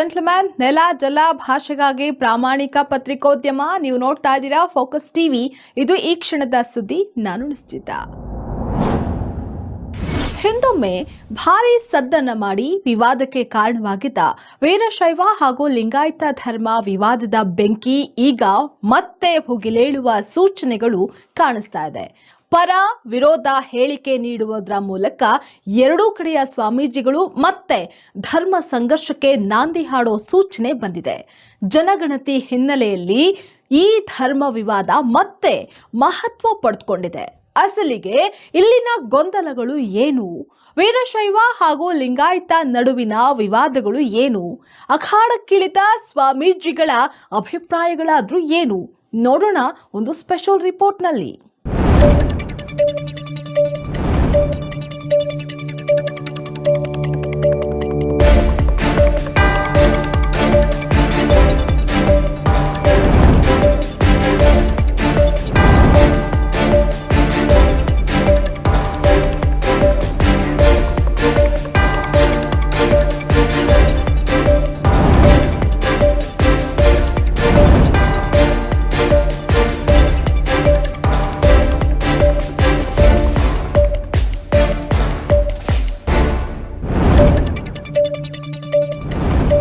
Gentleman ನೆಲ, ಜಲ ಭಾಷೆಗಾಗಿ ಪ್ರಾಮಾಣಿಕ ಪತ್ರಿಕೋದ್ಯಮ ನೀವು ನೋಡ್ತಾ ಇದ್ದೀರಾ ಫೋಕಸ್ ಟಿವಿ ಇದು ಈ ಕ್ಷಣದ ಸುದ್ದಿ. ನಾನು ನಿಶ್ಚಿತ. ಹಿಂದೊಮ್ಮೆ ಭಾರಿ ಸದ್ದನ್ನ ಮಾಡಿ ವಿವಾದಕ್ಕೆ ಕಾರಣವಾಗಿದ್ದ ವೀರಶೈವ ಹಾಗೂ ಲಿಂಗಾಯತ ಧರ್ಮ ವಿವಾದದ ಬೆಂಕಿ ಈಗ ಮತ್ತೆ ಭುಗಿಲೇಳುವ ಸೂಚನೆಗಳು ಕಾಣಿಸ್ತಾ ಇದೆ. ಪರ ವಿರೋಧ ಹೇಳಿಕೆ ನೀಡುವುದರ ಮೂಲಕ ಎರಡೂ ಕಡೆಯ ಸ್ವಾಮೀಜಿಗಳು ಮತ್ತೆ ಧರ್ಮ ಸಂಘರ್ಷಕ್ಕೆ ನಾಂದಿ ಹಾಡೋ ಸೂಚನೆ ಬಂದಿದೆ. ಜನಗಣತಿ ಹಿನ್ನೆಲೆಯಲ್ಲಿ ಈ ಧರ್ಮ ವಿವಾದ ಮತ್ತೆ ಮಹತ್ವ ಪಡೆದುಕೊಂಡಿದೆ. ಅಸಲಿಗೆ ಇಲ್ಲಿನ ಗೊಂದಲಗಳು ಏನು? ವೀರಶೈವ ಹಾಗೂ ಲಿಂಗಾಯತ ನಡುವಿನ ವಿವಾದಗಳು ಏನು? ಅಖಾಡಕ್ಕಿಳಿತ ಸ್ವಾಮೀಜಿಗಳ ಅಭಿಪ್ರಾಯಗಳಾದ್ರೂ ಏನು? ನೋಡೋಣ ಒಂದು ಸ್ಪೆಷಲ್ ರಿಪೋರ್ಟ್ನಲ್ಲಿ.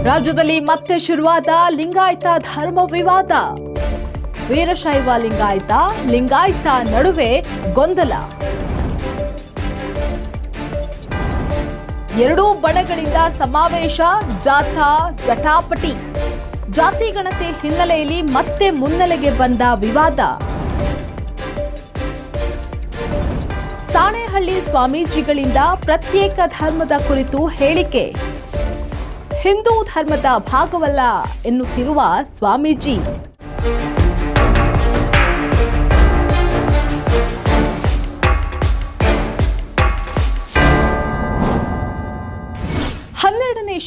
ರಾಜ್ಯದಲ್ಲಿ ಮತ್ತೆ ಶುರುವಾದ ಲಿಂಗಾಯತ ಧರ್ಮ ವಿವಾದ. ವೀರಶೈವ ಲಿಂಗಾಯತ ಲಿಂಗಾಯತ ನಡುವೆ ಗೊಂದಲ. ಎರಡೂ ಬಣಗಳಿಂದ ಸಮಾವೇಶ, ಜಾಥಾ, ಜಟಾಪಟಿ. ಜಾತಿ ಗಣತಿ ಹಿನ್ನೆಲೆಯಲ್ಲಿ ಮತ್ತೆ ಮುನ್ನೆಲೆಗೆ ಬಂದ ವಿವಾದ. ಸಾಣೆಹಳ್ಳಿ ಸ್ವಾಮೀಜಿಗಳಿಂದ ಪ್ರತ್ಯೇಕ ಧರ್ಮದ ಕುರಿತು ಹೇಳಿಕೆ. ಹಿಂದೂ ಧರ್ಮದ ಭಾಗವಲ್ಲ ಎನ್ನುತ್ತಿರುವ ಸ್ವಾಮೀಜಿ.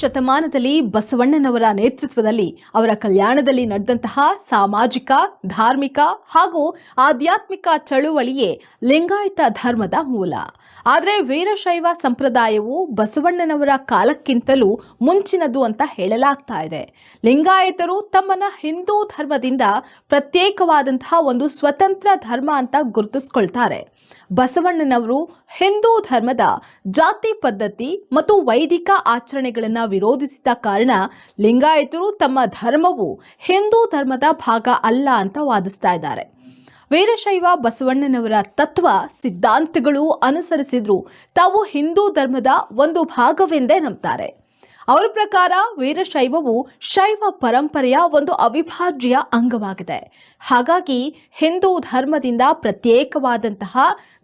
ಶತಮಾನದಲ್ಲಿ ಬಸವಣ್ಣನವರ ನೇತೃತ್ವದಲ್ಲಿ ಅವರ ಕಲ್ಯಾಣದಲ್ಲಿ ನಡೆದಂತಹ ಸಾಮಾಜಿಕ, ಧಾರ್ಮಿಕ ಹಾಗೂ ಆಧ್ಯಾತ್ಮಿಕ ಚಳುವಳಿಯೇ ಲಿಂಗಾಯತ ಧರ್ಮದ ಮೂಲ. ಆದರೆ ವೀರಶೈವ ಸಂಪ್ರದಾಯವು ಬಸವಣ್ಣನವರ ಕಾಲಕ್ಕಿಂತಲೂ ಮುಂಚಿನದು ಅಂತ ಹೇಳಲಾಗ್ತಾ ಇದೆ. ಲಿಂಗಾಯತರು ತಮ್ಮನ್ನ ಹಿಂದೂ ಧರ್ಮದಿಂದ ಪ್ರತ್ಯೇಕವಾದಂತಹ ಒಂದು ಸ್ವತಂತ್ರ ಧರ್ಮ ಅಂತ ಗುರುತಿಸ್ಕೊಳ್ತಾರೆ. ಬಸವಣ್ಣನವರು ಹಿಂದೂ ಧರ್ಮದ ಜಾತಿ ಪದ್ಧತಿ ಮತ್ತು ವೈದಿಕ ಆಚರಣೆಗಳನ್ನು ವಿರೋಧಿಸಿದ ಕಾರಣ ಲಿಂಗಾಯತರು ತಮ್ಮ ಧರ್ಮವು ಹಿಂದೂ ಧರ್ಮದ ಭಾಗ ಅಲ್ಲ ಅಂತ ವಾದಿಸ್ತಾ ಇದ್ದಾರೆ. ವೀರಶೈವ ಬಸವಣ್ಣನವರ ತತ್ವ, ಸಿದ್ಧಾಂತಗಳು ಅನುಸರಿಸಿದ್ರು ತಾವು ಹಿಂದೂ ಧರ್ಮದ ಒಂದು ಭಾಗವೆಂದೇ ನಂಬ್ತಾರೆ. ಅವರ ಪ್ರಕಾರ ವೀರಶೈವವು ಶೈವ ಪರಂಪರೆಯ ಒಂದು ಅವಿಭಾಜ್ಯ ಅಂಗವಾಗಿದೆ. ಹಾಗಾಗಿ ಹಿಂದೂ ಧರ್ಮದಿಂದ ಪ್ರತ್ಯೇಕವಾದಂತಹ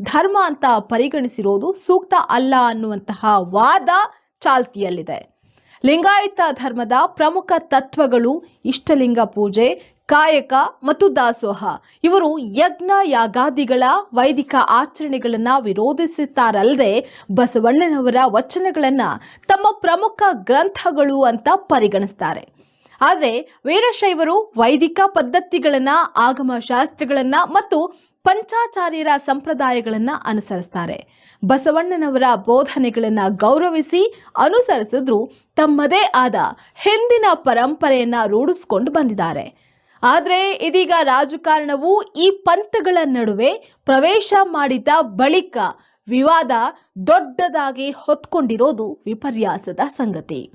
ಧರ್ಮ ಅಂತ ಪರಿಗಣಿಸಿರೋದು ಸೂಕ್ತ ಅಲ್ಲ ಅನ್ನುವಂತಹ ವಾದ ಚಾಲ್ತಿಯಲ್ಲಿದೆ. ಲಿಂಗಾಯತ ಧರ್ಮದ ಪ್ರಮುಖ ತತ್ವಗಳು ಇಷ್ಟಲಿಂಗ ಪೂಜೆ ಕಾಯಕ ಮತ್ತು ದಾಸೋಹ. ಇವರು ಯಜ್ಞ ಯಾಗಾದಿಗಳ ವೈದಿಕ ಆಚರಣೆಗಳನ್ನು ವಿರೋಧಿಸುತ್ತಾರಲ್ಲದೆ ಬಸವಣ್ಣನವರ ವಚನಗಳನ್ನು ತಮ್ಮ ಪ್ರಮುಖ ಗ್ರಂಥಗಳು ಅಂತ ಪರಿಗಣಿಸ್ತಾರೆ. ಆದರೆ ವೀರಶೈವರು ವೈದಿಕ ಪದ್ಧತಿಗಳನ್ನ ಆಗಮ ಶಾಸ್ತ್ರಗಳನ್ನ ಮತ್ತು ಪಂಚಾಚಾರ್ಯರ ಸಂಪ್ರದಾಯಗಳನ್ನು ಅನುಸರಿಸ್ತಾರೆ. ಬಸವಣ್ಣನವರ ಬೋಧನೆಗಳನ್ನು ಗೌರವಿಸಿ ಅನುಸರಿಸಿದ್ರು ತಮ್ಮದೇ ಆದ ಹಿಂದಿನ ಪರಂಪರೆಯನ್ನು ರೂಢಿಸ್ಕೊಂಡು ಬಂದಿದ್ದಾರೆ. ಆದರೆ ಇದೀಗ ರಾಜಕಾರಣವು ಈ ಪಂಥಗಳ ನಡುವೆ ಪ್ರವೇಶ ಮಾಡಿದ ಬಳಿಕ ವಿವಾದ ದೊಡ್ಡದಾಗಿ ಹೊತ್ಕೊಂಡಿರೋದು ವಿಪರ್ಯಾಸದ ಸಂಗತಿ.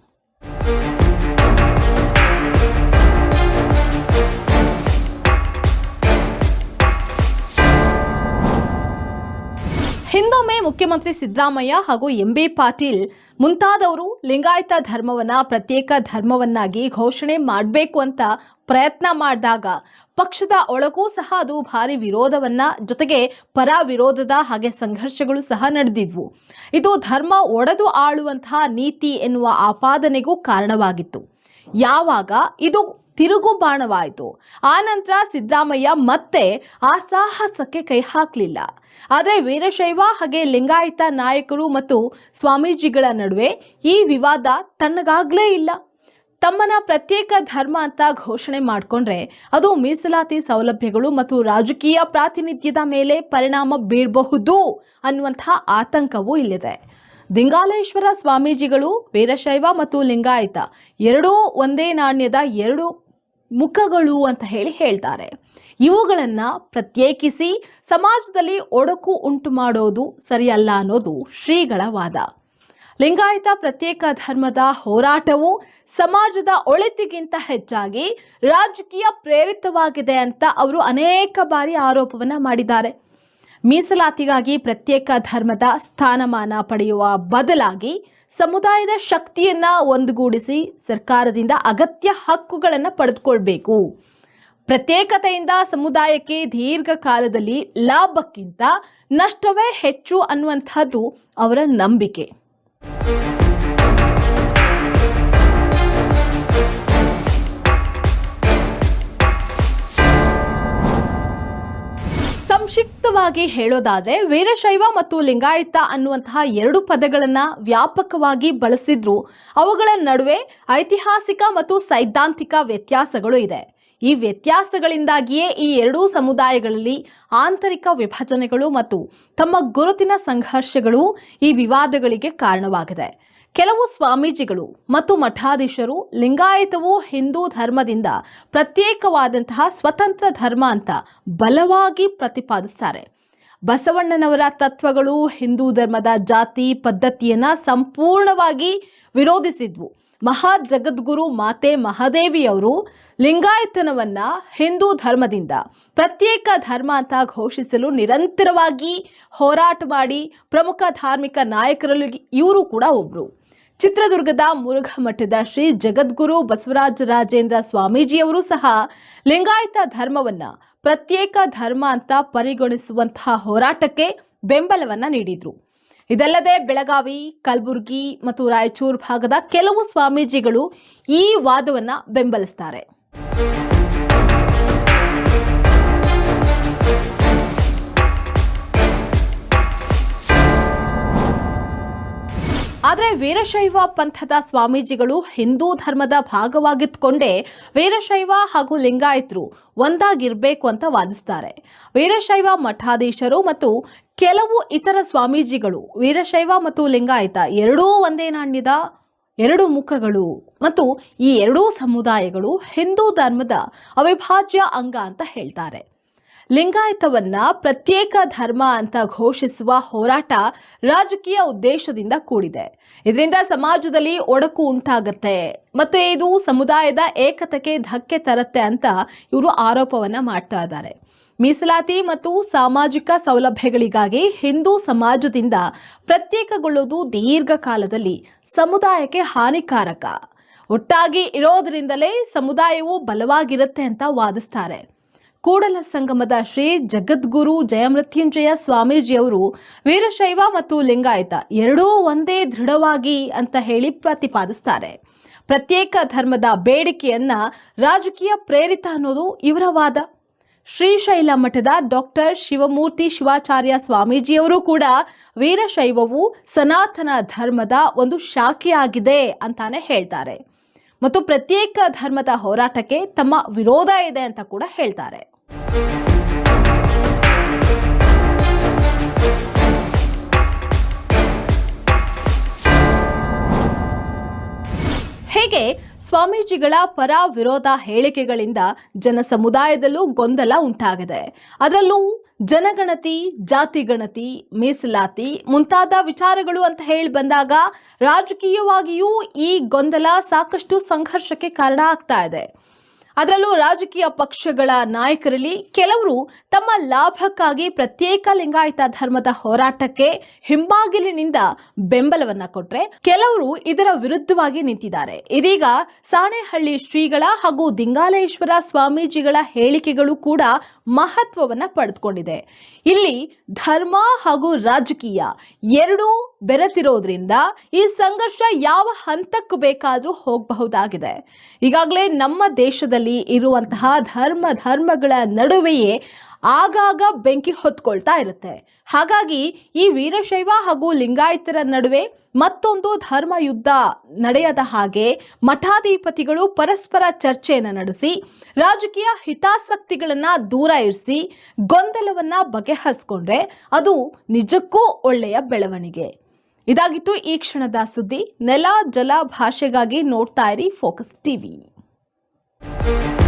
ಮುಖ್ಯಮಂತ್ರಿ ಸಿದ್ದರಾಮಯ್ಯ ಹಾಗೂ ಎಂ ಬಿ ಪಾಟೀಲ್ ಮುಂತಾದವರು ಲಿಂಗಾಯತ ಧರ್ಮವನ್ನ, ಪ್ರತ್ಯೇಕ ಧರ್ಮವನ್ನಾಗಿ ಘೋಷಣೆ ಮಾಡಬೇಕು ಅಂತ ಪ್ರಯತ್ನ ಮಾಡಿದಾಗ ಪಕ್ಷದ ಒಳಗೂ ಸಹ ಅದು ಭಾರಿ ವಿರೋಧವನ್ನ ಜೊತೆಗೆ ಪರ ವಿರೋಧದ ಹಾಗೆ ಸಂಘರ್ಷಗಳು ಸಹ ನಡೆದಿದ್ವು. ಇದು ಧರ್ಮ ಒಡೆದು ಆಳುವಂತಹ ನೀತಿ ಎನ್ನುವ ಆಪಾದನೆಗೂ ಕಾರಣವಾಗಿತ್ತು. ಯಾವಾಗ? ಇದು ತಿರುಗು ಬಾಣವಾಯಿತು. ಆ ನಂತರ ಸಿದ್ದರಾಮಯ್ಯ ಮತ್ತೆ ಆ ಸಾಹಸಕ್ಕೆ ಕೈ ಹಾಕಲಿಲ್ಲ. ಆದರೆ ವೀರಶೈವ ಹಾಗೆ ಲಿಂಗಾಯತ ನಾಯಕರು ಮತ್ತು ಸ್ವಾಮೀಜಿಗಳ ನಡುವೆ ಈ ವಿವಾದ ತನ್ನಗಾಗಲೇ ಇಲ್ಲ. ತಮ್ಮನ ಪ್ರತ್ಯೇಕ ಧರ್ಮ ಅಂತ ಘೋಷಣೆ ಮಾಡಿಕೊಂಡ್ರೆ ಅದು ಮೀಸಲಾತಿ ಸೌಲಭ್ಯಗಳು ಮತ್ತು ರಾಜಕೀಯ ಪ್ರಾತಿನಿಧ್ಯದ ಮೇಲೆ ಪರಿಣಾಮ ಬೀರಬಹುದು ಅನ್ನುವಂತಹ ಆತಂಕವೂ ಇಲ್ಲಿದೆ. ದಿಂಗಾಲೇಶ್ವರ ಸ್ವಾಮೀಜಿಗಳು, ವೀರಶೈವ ಮತ್ತು ಲಿಂಗಾಯತ ಎರಡೂ ಒಂದೇ ನಾಣ್ಯದ ಎರಡು ಮುಖಗಳು ಅಂತ ಹೇಳಿ ಹೇಳ್ತಾರೆ. ಇವುಗಳನ್ನ ಪ್ರತ್ಯೇಕಿಸಿ ಸಮಾಜದಲ್ಲಿ ಒಡಕು ಉಂಟು ಮಾಡೋದು ಸರಿಯಲ್ಲ ಅನ್ನೋದು ಶ್ರೀಗಳ ವಾದ. ಲಿಂಗಾಯತ ಪ್ರತ್ಯೇಕ ಧರ್ಮದ ಹೋರಾಟವು ಸಮಾಜದ ಒಳಿತಿಗಿಂತ ಹೆಚ್ಚಾಗಿ ರಾಜಕೀಯ ಪ್ರೇರಿತವಾಗಿದೆ ಅಂತ ಅವರು ಅನೇಕ ಬಾರಿ ಆರೋಪವನ್ನ ಮಾಡಿದ್ದಾರೆ. ಮೀಸಲಾತಿಗಾಗಿ ಪ್ರತ್ಯೇಕ ಧರ್ಮದ ಸ್ಥಾನಮಾನ ಪಡೆಯುವ ಬದಲಾಗಿ ಸಮುದಾಯದ ಶಕ್ತಿಯನ್ನ ಒಂದುಗೂಡಿಸಿ ಸರ್ಕಾರದಿಂದ ಅಗತ್ಯ ಹಕ್ಕುಗಳನ್ನು ಪಡೆದುಕೊಳ್ಬೇಕು. ಪ್ರತ್ಯೇಕತೆಯಿಂದ ಸಮುದಾಯಕ್ಕೆ ದೀರ್ಘಕಾಲದಲ್ಲಿ ಲಾಭಕ್ಕಿಂತ ನಷ್ಟವೇ ಹೆಚ್ಚು ಅನ್ನುವಂಥದ್ದು ಅವರ ನಂಬಿಕೆ. ಸಂಕ್ಷಿಪ್ತವಾಗಿ ಹೇಳೋದಾದ್ರೆ ವೀರಶೈವ ಮತ್ತು ಲಿಂಗಾಯತ ಅನ್ನುವಂತಹ ಎರಡು ಪದಗಳನ್ನ ವ್ಯಾಪಕವಾಗಿ ಬಳಸಿದ್ರು. ಅವುಗಳ ನಡುವೆ ಐತಿಹಾಸಿಕ ಮತ್ತು ಸೈದ್ಧಾಂತಿಕ ವ್ಯತ್ಯಾಸಗಳು ಇದೆ. ಈ ವ್ಯತ್ಯಾಸಗಳಿಂದಾಗಿಯೇ ಈ ಎರಡೂ ಸಮುದಾಯಗಳಲ್ಲಿ ಆಂತರಿಕ ವಿಭಜನೆಗಳು ಮತ್ತು ತಮ್ಮ ಗುರುತಿನ ಸಂಘರ್ಷಗಳು ಈ ವಿವಾದಗಳಿಗೆ ಕಾರಣವಾಗಿದೆ. ಕೆಲವು ಸ್ವಾಮೀಜಿಗಳು ಮತ್ತು ಮಠಾಧೀಶರು ಲಿಂಗಾಯತವು ಹಿಂದೂ ಧರ್ಮದಿಂದ ಪ್ರತ್ಯೇಕವಾದಂತಹ ಸ್ವತಂತ್ರ ಧರ್ಮ ಅಂತ ಬಲವಾಗಿ ಪ್ರತಿಪಾದಿಸ್ತಾರೆ. ಬಸವಣ್ಣನವರ ತತ್ವಗಳು ಹಿಂದೂ ಧರ್ಮದ ಜಾತಿ ಪದ್ಧತಿಯನ್ನ ಸಂಪೂರ್ಣವಾಗಿ ವಿರೋಧಿಸಿದ್ವು. ಮಹಾ ಜಗದ್ಗುರು ಮಾತೆ ಮಹಾದೇವಿಯವರು ಲಿಂಗಾಯತನವನ್ನ ಹಿಂದೂ ಧರ್ಮದಿಂದ ಪ್ರತ್ಯೇಕ ಧರ್ಮ ಅಂತ ಘೋಷಿಸಲು ನಿರಂತರವಾಗಿ ಹೋರಾಟ ಮಾಡಿ ಪ್ರಮುಖ ಧಾರ್ಮಿಕ ನಾಯಕರಲ್ಲಿ ಇವರು ಕೂಡ ಒಬ್ರು. ಚಿತ್ರದುರ್ಗದ ಮುರುಘಮಠದ ಶ್ರೀ ಜಗದ್ಗುರು ಬಸವರಾಜ ರಾಜೇಂದ್ರ ಸ್ವಾಮೀಜಿಯವರು ಸಹ ಲಿಂಗಾಯತ ಧರ್ಮವನ್ನ, ಪ್ರತ್ಯೇಕ ಧರ್ಮ ಅಂತ ಪರಿಗಣಿಸುವಂತಹ ಹೋರಾಟಕ್ಕೆ ಬೆಂಬಲವನ್ನ ನೀಡಿದ್ರು. ಇದಲ್ಲದೆ ಬೆಳಗಾವಿ, ಕಲಬುರಗಿ ಮತ್ತು ರಾಯಚೂರು ಭಾಗದ ಕೆಲವು ಸ್ವಾಮೀಜಿಗಳು ಈ ವಾದವನ್ನ ಬೆಂಬಲಿಸ್ತಾರೆ. ವೀರಶೈವ ಪಂಥದ ಸ್ವಾಮೀಜಿಗಳು ಹಿಂದೂ ಧರ್ಮದ ಭಾಗವಾಗಿದ್ದುಕೊಂಡೇ ವೀರಶೈವ ಹಾಗೂ ಲಿಂಗಾಯತರು ಒಂದಾಗಿರ್ಬೇಕು ಅಂತ ವಾದಿಸ್ತಾರೆ. ವೀರಶೈವ ಮಠಾಧೀಶರು ಮತ್ತು ಕೆಲವು ಇತರ ಸ್ವಾಮೀಜಿಗಳು, ವೀರಶೈವ ಮತ್ತು ಲಿಂಗಾಯತ ಎರಡೂ ಒಂದೇ ನಾಣ್ಯದ ಎರಡು ಮುಖಗಳು ಮತ್ತು ಈ ಎರಡೂ ಸಮುದಾಯಗಳು ಹಿಂದೂ ಧರ್ಮದ ಅವಿಭಾಜ್ಯ ಅಂಗ ಅಂತ ಹೇಳ್ತಾರೆ. ಲಿಂಗಾಯತವನ್ನ ಪ್ರತ್ಯೇಕ ಧರ್ಮ ಅಂತ ಘೋಷಿಸುವ ಹೋರಾಟ ರಾಜಕೀಯ ಉದ್ದೇಶದಿಂದ ಕೂಡಿದೆ. ಇದರಿಂದ ಸಮಾಜದಲ್ಲಿ ಒಡಕು ಉಂಟಾಗತ್ತೆ. ಮತ್ತೆ ಇದು ಸಮುದಾಯದ ಏಕತೆಗೆ ಧಕ್ಕೆ ತರುತ್ತೆ ಅಂತ ಇವರು ಆರೋಪವನ್ನ ಮಾಡ್ತಾ ಇದ್ದಾರೆ. ಮೀಸಲಾತಿ ಮತ್ತು ಸಾಮಾಜಿಕ ಸೌಲಭ್ಯಗಳಿಗಾಗಿ ಹಿಂದೂ ಸಮಾಜದಿಂದ ಪ್ರತ್ಯೇಕಗೊಳ್ಳುವುದು ದೀರ್ಘಕಾಲದಲ್ಲಿ ಸಮುದಾಯಕ್ಕೆ ಹಾನಿಕಾರಕ. ಒಟ್ಟಾಗಿ ಇರೋದ್ರಿಂದಲೇ ಸಮುದಾಯವು ಬಲವಾಗಿರುತ್ತೆ ಅಂತ ವಾದಿಸ್ತಾರೆ. ಕೂಡಲ ಸಂಗಮದ ಶ್ರೀ ಜಗದ್ಗುರು ಜಯಮೃತ್ಯುಂಜಯ ಸ್ವಾಮೀಜಿಯವರು ವೀರಶೈವ ಮತ್ತು ಲಿಂಗಾಯತ ಎರಡೂ ಒಂದೇ ದೃಢವಾಗಿ ಅಂತ ಹೇಳಿ ಪ್ರತಿಪಾದಿಸ್ತಾರೆ. ಪ್ರತ್ಯೇಕ ಧರ್ಮದ ಬೇಡಿಕೆಯನ್ನ ರಾಜಕೀಯ ಪ್ರೇರಿತ ಅನ್ನೋದು ಇವರ ವಾದ. ಶ್ರೀಶೈಲ ಮಠದ ಡಾಕ್ಟರ್ ಶಿವಮೂರ್ತಿ ಶಿವಾಚಾರ್ಯ ಸ್ವಾಮೀಜಿಯವರು ಕೂಡ ವೀರಶೈವವು ಸನಾತನ ಧರ್ಮದ ಒಂದು ಶಾಖೆಯಾಗಿದೆ ಅಂತಾನೆ ಹೇಳ್ತಾರೆ. ಮತ್ತು ಪ್ರತ್ಯೇಕ ಧರ್ಮದ ಹೋರಾಟಕ್ಕೆ ತಮ್ಮ ವಿರೋಧ ಇದೆ ಅಂತ ಕೂಡ ಹೇಳ್ತಾರೆ. ಹೇಗೆ ಸ್ವಾಮೀಜಿಗಳ ಪರ ವಿರೋಧ ಹೇಳಿಕೆಗಳಿಂದ ಜನ ಸಮುದಾಯದಲ್ಲೂ ಗೊಂದಲ ಉಂಟಾಗಿದೆ. ಅದರಲ್ಲೂ ಜನಗಣತಿ ಜಾತಿ ಗಣತಿ ಮೀಸಲಾತಿ ಮುಂತಾದ ವಿಚಾರಗಳು ಅಂತ ಹೇಳಿ ಬಂದಾಗ ರಾಜಕೀಯವಾಗಿಯೂ ಈ ಗೊಂದಲ ಸಾಕಷ್ಟು ಸಂಘರ್ಷಕ್ಕೆ ಕಾರಣ ಆಗ್ತಾ ಇದೆ. ಅದರಲ್ಲೂ ರಾಜಕೀಯ ಪಕ್ಷಗಳ ನಾಯಕರಲ್ಲಿ ಕೆಲವರು ತಮ್ಮ ಲಾಭಕ್ಕಾಗಿ ಪ್ರತ್ಯೇಕ ಲಿಂಗಾಯತ ಧರ್ಮದ ಹೋರಾಟಕ್ಕೆ ಹಿಂಬಾಗಿಲಿನಿಂದ ಬೆಂಬಲವನ್ನ ಕೊಟ್ರೆ ಕೆಲವರು ಇದರ ವಿರುದ್ಧವಾಗಿ ನಿಂತಿದ್ದಾರೆ. ಇದೀಗ ಸಾಣೆಹಳ್ಳಿ ಶ್ರೀಗಳ ಹಾಗೂ ದಿಂಗಾಲೇಶ್ವರ ಸ್ವಾಮೀಜಿಗಳ ಹೇಳಿಕೆಗಳು ಕೂಡ ಮಹತ್ವವನ್ನ ಪಡೆದುಕೊಂಡಿದೆ. ಇಲ್ಲಿ ಧರ್ಮ ಹಾಗೂ ರಾಜಕೀಯ ಎರಡೂ ಬೆರೆತಿರೋದ್ರಿಂದ ಈ ಸಂಘರ್ಷ ಯಾವ ಹಂತಕ್ಕೂ ಬೇಕಾದರೂ ಹೋಗಬಹುದಾಗಿದೆ. ಈಗಾಗಲೇ ನಮ್ಮ ದೇಶದಲ್ಲಿ ಇರುವಂತಹ ಧರ್ಮ ಧರ್ಮಗಳ ನಡುವೆಯೇ ಆಗಾಗ ಬೆಂಕಿ ಹೊತ್ಕೊಳ್ತಾ ಇರುತ್ತೆ. ಹಾಗಾಗಿ ಈ ವೀರಶೈವ ಹಾಗೂ ಲಿಂಗಾಯತರ ನಡುವೆ ಮತ್ತೊಂದು ಧರ್ಮ ಯುದ್ಧ ನಡೆಯದ ಹಾಗೆ ಮಠಾಧಿಪತಿಗಳು ಪರಸ್ಪರ ಚರ್ಚೆಯನ್ನು ನಡೆಸಿ, ರಾಜಕೀಯ ಹಿತಾಸಕ್ತಿಗಳನ್ನ ದೂರ ಇರಿಸಿ, ಗೊಂದಲವನ್ನ ಬಗೆಹರಿಸ್ಕೊಂಡ್ರೆ ಅದು ನಿಜಕ್ಕೂ ಒಳ್ಳೆಯ ಬೆಳವಣಿಗೆ. ಇದಾಗಿತ್ತು ಈ ಕ್ಷಣದ ಸುದ್ದಿ. ನೆಲ, ಜಲ ಭಾಷೆಗಾಗಿ ನೋಡ್ತಾ ಇರಿ ಫೋಕಸ್ ಟಿವಿ. Thank you